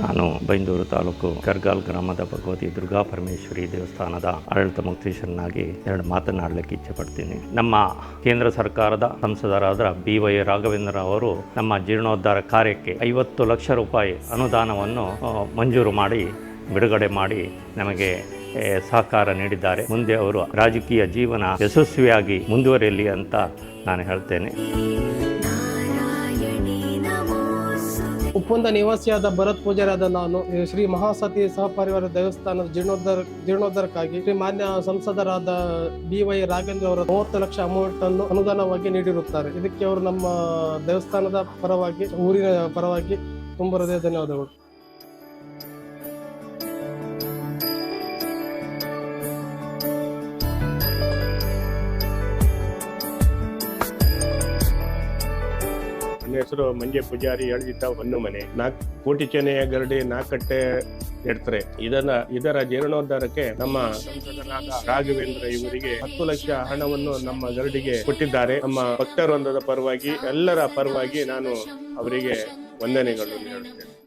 ನಾನು ಬೈಂದೂರು ತಾಲೂಕು ಕರ್ಗಾಲ್ ಗ್ರಾಮದ ಭಗವತಿ ದುರ್ಗಾ ಪರಮೇಶ್ವರಿ ದೇವಸ್ಥಾನದ ಆಡಳಿತ ಮುಕ್ತೀಶನಾಗಿ ಎರಡು ಮಾತನಾಡಲಿಕ್ಕೆ ಇಚ್ಛೆ ಪಡ್ತೀನಿ ನಮ್ಮ ಕೇಂದ್ರ ಸರ್ಕಾರದ ಸಂಸದರಾದ ಬಿ ವೈ ರಾಘವೇಂದ್ರ ಅವರು ನಮ್ಮ ಜೀರ್ಣೋದ್ಧಾರ ಕಾರ್ಯಕ್ಕೆ ಐವತ್ತು ಲಕ್ಷ ರೂಪಾಯಿ ಅನುದಾನವನ್ನು ಮಂಜೂರು ಮಾಡಿ, ಬಿಡುಗಡೆ ಮಾಡಿ ನಮಗೆ ಸಹಕಾರ ನೀಡಿದ್ದಾರೆ. ಮುಂದೆ ಅವರು ರಾಜಕೀಯ ಜೀವನ ಯಶಸ್ವಿಯಾಗಿ ಮುಂದುವರಿಯಲಿ ಅಂತ ನಾನು ಹೇಳ್ತೇನೆ. ಉಪ್ಪಂದ ನಿವಾಸಿಯಾದ ಭರತ್ ಪೂಜಾರಾದ ನಾನು ಶ್ರೀ ಮಹಾಸತಿ ಸಹಪರಿವಾರ ದೇವಸ್ಥಾನದ ಜೀರ್ಣೋದ್ಧಾರ, ಜೀರ್ಣೋದ್ಧಾರಕ್ಕಾಗಿ ಶ್ರೀ ಮಾನ್ಯ ಸಂಸದರಾದ ಬಿ ವೈ ರಾಘೇಂದ್ರ ಅವರ ಮೂವತ್ತು ಲಕ್ಷ ಅಮೌಂಟ್ ಅನ್ನು ಅನುದಾನವಾಗಿ ನೀಡಿರುತ್ತಾರೆ. ಇದಕ್ಕೆ ಅವರು ನಮ್ಮ ದೇವಸ್ಥಾನದ ಪರವಾಗಿ, ಊರಿನ ಪರವಾಗಿ ತುಂಬ ಹೃದಯ ಧನ್ಯವಾದಗಳು. ನನ್ನ ಹೆಸರು ಮಂಜೆ ಪೂಜಾರಿ ಎಳ್ದಿದ್ದ ಹೊನ್ನು ಮನೆ. ನಾಲ್ಕು ಕೋಟಿ ಚೆನ್ನೆಯ ಗರಡಿ ನಾಲ್ಕಟ್ಟೆ ಎಡ್ತಾರೆ. ಇದನ್ನ, ಇದರ ಜೀರ್ಣೋದ್ಧಾರಕ್ಕೆ ನಮ್ಮ ರಾಘವೇಂದ್ರ ಇವರಿಗೆ ಹತ್ತು ಲಕ್ಷ ಹಣವನ್ನು ನಮ್ಮ ಗರಡಿಗೆ ಕೊಟ್ಟಿದ್ದಾರೆ. ನಮ್ಮ ಭಕ್ತರೊಂದದ ಪರವಾಗಿ, ಎಲ್ಲರ ಪರವಾಗಿ ನಾನು ಅವರಿಗೆ ವಂದನೆಗಳನ್ನು ಹೇಳುತ್ತೇನೆ.